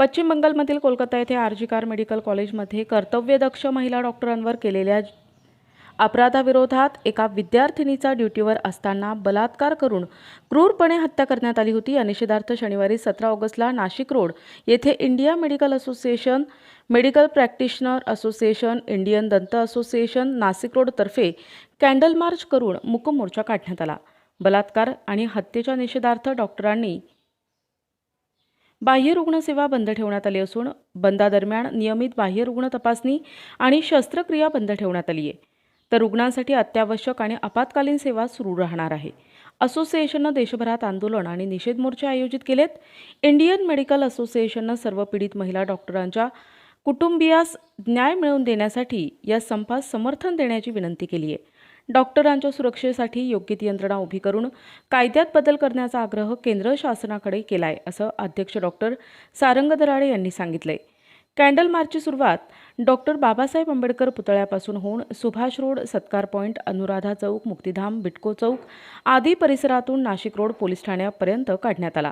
पश्चिम बंगालमधील कोलकाता येथे आर्जिकार कार मेडिकल कॉलेजमध्ये कर्तव्यदक्ष महिला डॉक्टरांवर केलेल्या अपराधाविरोधात एका विद्यार्थिनीचा ड्युटीवर असताना बलात्कार करून क्रूरपणे हत्या करण्यात आली होती. या निषेधार्थ शनिवारी सतरा ऑगस्टला नाशिक रोड येथे India medical association medical practitioner association Indian दंत असोसिएशन नाशिक रोडतर्फे कॅन्डल मार्च करून मुकमोर्चा काढण्यात आला. बलात्कार आणि हत्येच्या निषेधार्थ डॉक्टरांनी बाह्य रुग्णसेवा बंद ठेवण्यात आली असून बंदादरम्यान नियमित बाह्य रुग्ण तपासणी आणि शस्त्रक्रिया बंद ठेवण्यात आली आहे. तर रुग्णांसाठी अत्यावश्यक आणि आपत्कालीन सेवा सुरू राहणार आहे. असोसिएशननं देशभरात आंदोलन आणि निषेध मोर्चे आयोजित केलेत. इंडियन मेडिकल असोसिएशननं सर्व पीडित महिला डॉक्टरांच्या कुटुंबियास न्याय मिळवून देण्यासाठी या संपास समर्थन देण्याची विनंती केली आहे. डॉक्टरांच्या सुरक्षेसाठी योग्य ती यंत्रणा उभी करून कायद्यात बदल करण्याचा आग्रह केंद्र शासनाकडे केला आहे असं अध्यक्ष डॉक्टर सारंग दराडे यांनी सांगितलंय. कॅन्डल मार्चची सुरुवात डॉक्टर बाबासाहेब आंबेडकर पुतळ्यापासून होऊन सुभाष रोड सत्कार पॉईंट अनुराधा चौक मुक्तिधाम बिटको चौक आदी परिसरातून नाशिक रोड पोलीस ठाण्यापर्यंत काढण्यात आला.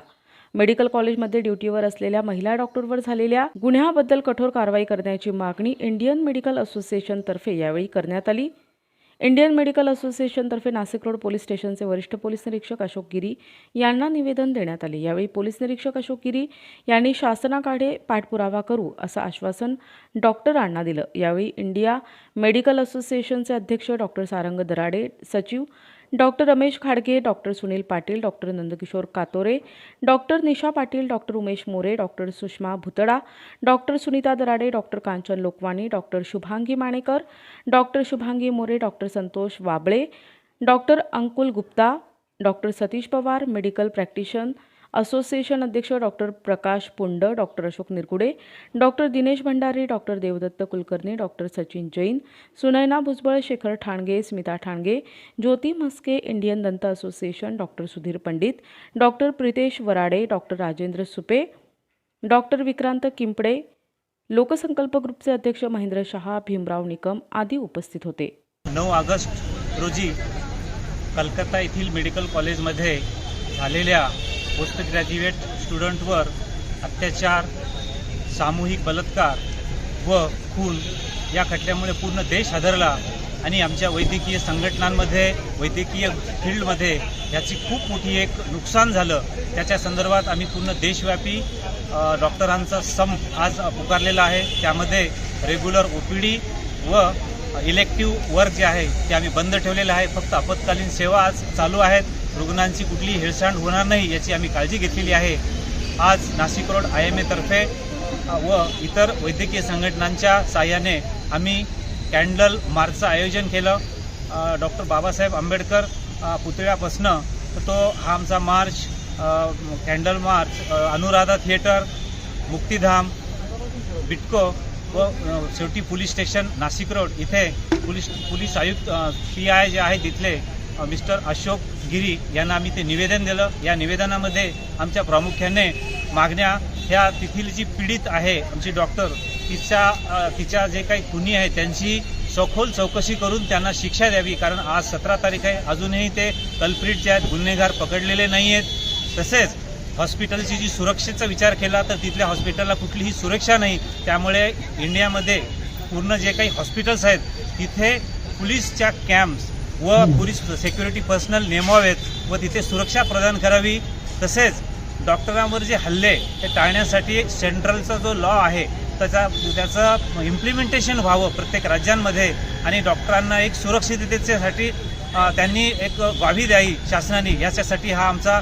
मेडिकल कॉलेजमध्ये ड्युटीवर असलेल्या महिला डॉक्टरवर झालेल्या गुन्ह्याबद्दल कठोर कारवाई करण्याची मागणी इंडियन मेडिकल असोसिएशनतर्फे यावेळी करण्यात आली. इंडियन मेडिकल असोसिएशनतर्फे नाशिक रोड पोलीस स्टेशनचे वरिष्ठ पोलीस निरीक्षक अशोक गिरी यांना निवेदन देण्यात आले. यावेळी पोलीस निरीक्षक अशोक गिरी यांनी शासनाकडे पाठपुरावा करू असं आश्वासन डॉक्टरांना दिलं. यावेळी इंडिया मेडिकल असोसिएशनचे अध्यक्ष डॉक्टर सारंग दराडे सचिव doctor Ramesh Khadge doctor Sunil Patil doctor Nandkishor Katore doctor Nisha Patil doctor Umesh More doctor Sushma Bhutada doctor Sunita Darade doctor Kanchan Lokwani doctor Shubhangi Manekar doctor Shubhangi More doctor Santosh Wable doctor Ankul Gupta doctor Satish Pawar medical practitioner association अध्यक्ष doctor Prakash Pund doctor Ashok Nirkude doctor Dinesh Bhandari doctor Devdatt Kulkarni doctor Sachin Jain Sunaina Bhujbal Shekhar Thange Smita Thange Jyoti Mhaske Indian दंत association doctor Sudhir Pandit doctor Pritesh Varade doctor Rajendra Supe doctor Vikrant Kimpade Loksankalp ग्रुपचे अध्यक्ष महेंद्र शहा भीमराव निकम आदी उपस्थित होते. नऊ August रोजी कलकत्ता येथील medical कॉलेजमध्ये झालेल्या पोस्ट ग्रॅज्युएट स्टुडंटवर अत्याचार सामूहिक बलात्कार व खून या खटल्यामुळे पूर्ण देश हादरला आणि आमच्या वैद्यकीय संघटनांमध्ये वैद्यकीय फील्डमध्ये याची खूप मोठी एक नुकसान झालं. त्याच्या संदर्भात आम्ही पूर्ण देशव्यापी डॉक्टरांचा संप आज पुकारलेला आहे. त्यामध्ये रेग्युलर ओ पी डी व इलेक्टिव्ह वर्क जे आहे ते आम्ही बंद ठेवलेलं आहे. फक्त आपत्कालीन सेवा आज चालू आहेत. रुग्णांची कुठलीही हेळसांड होणार नाही याची आम्ही काळजी घेतलेली आहे. आज नाशिक रोड आय एम एतर्फे व इतर वैद्यकीय संघटनांच्या साह्याने आम्ही कॅन्डल मार्चचं आयोजन केलं. डॉक्टर बाबासाहेब आंबेडकर पुतळ्यापासनं तो हा आमचा march candle march Anuradha theatre Muktidham Bytco व शेवटी पोलीस स्टेशन नाशिक रोड इथे पोलीस पोलीस आयुक्त पी आय जे आहे तिथले मिस्टर अशोक गिरी यांना आम्ही ते निवेदन दिलं. या निवेदनामध्ये आमच्या प्रामुख्याने मागण्या ह्या तिथील जी पीडित आहे आमची डॉक्टर तिच्या तिच्या जे काही खुनी आहे त्यांची सखोल चौकशी करून त्यांना शिक्षा द्यावी. कारण आज सतरा तारीख आहे. अजूनही ते कल्प्रिट जे आहेत गुन्हेगार पकडलेले नाही आहेत तसेच हॉस्पिटलची जी सुरक्षेचा विचार केला तर तिथल्या हॉस्पिटलला कुठलीही सुरक्षा नाही. त्यामुळे इंडियामध्ये पूर्ण जे काही हॉस्पिटल्स आहेत तिथे पोलीसच्या कॅम्प्स व पोलीस सेक्युरिटी पर्सनल नेमावेत व तिथे सुरक्षा प्रदान करावी. तसेच डॉक्टरांवर जे हल्ले ते टाळण्यासाठी सेंट्रलचा जो लॉ आहे त्याचा त्याचं इम्प्लिमेंटेशन व्हावं प्रत्येक राज्यांमध्ये आणि डॉक्टरांना एक सुरक्षिततेसाठी त्यांनी एक ग्वाही द्यावी शासनाने. याच्यासाठी हा आमचा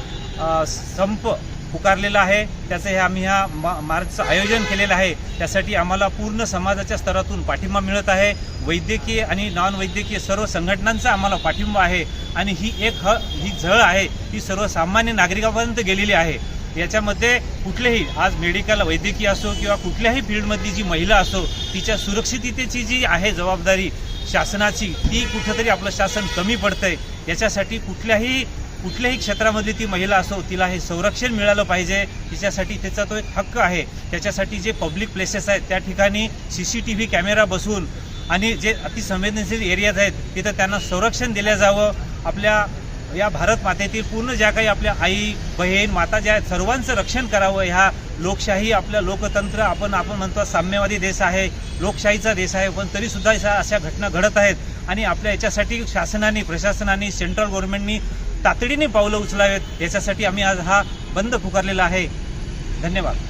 संप पुकारलेलं आहे. त्याचं हे आम्ही ह्या मा मार्चचं आयोजन केलेलं आहे. त्यासाठी आम्हाला पूर्ण समाजाच्या स्तरातून पाठिंबा मिळत आहे. वैद्यकीय आणि नॉन वैद्यकीय सर्व संघटनांचा आम्हाला पाठिंबा आहे. आणि ही एक ह ही झळ आहे. ही सर्वसामान्य नागरिकापर्यंत गेलेली आहे. याच्यामध्ये कुठलेही आज मेडिकल वैद्यकीय असो किंवा कुठल्याही फील्डमधली जी महिला असो तिच्या सुरक्षिततेची जी आहे जबाबदारी शासनाची ती कुठंतरी आपलं शासन कमी पडतंय. याच्यासाठी कुठल्याही कुठल्याही क्षेत्रामधली ती महिला असो तिला हे संरक्षण मिळालं पाहिजे तिच्यासाठी त्याचा तो एक हक्क आहे. त्याच्यासाठी जे पब्लिक प्लेसेस आहेत त्या ठिकाणी C C T V camera बसवून आणि जे अतिसंवेदनशील एरियाज आहेत तिथं त्यांना संरक्षण दिलं जावं. आपल्या या भारत मातेतील पूर्ण ज्या काही आपल्या आई बहीण माता ज्या आहेत सर्वांचं रक्षण करावं. ह्या लोकशाही आपलं लोकतंत्र आपण आपण म्हणतो साम्यवादी देश आहे लोकशाहीचा देश आहे पण तरीसुद्धा अशा अशा घटना घडत आहेत. आणि आपल्या याच्यासाठी शासनाने प्रशासनाने सेंट्रल गव्हर्नमेंटनी तातडीने पावलं उचलावेत. याच्यासाठी आम्ही आज हा बंद पुकारलेला आहे. धन्यवाद.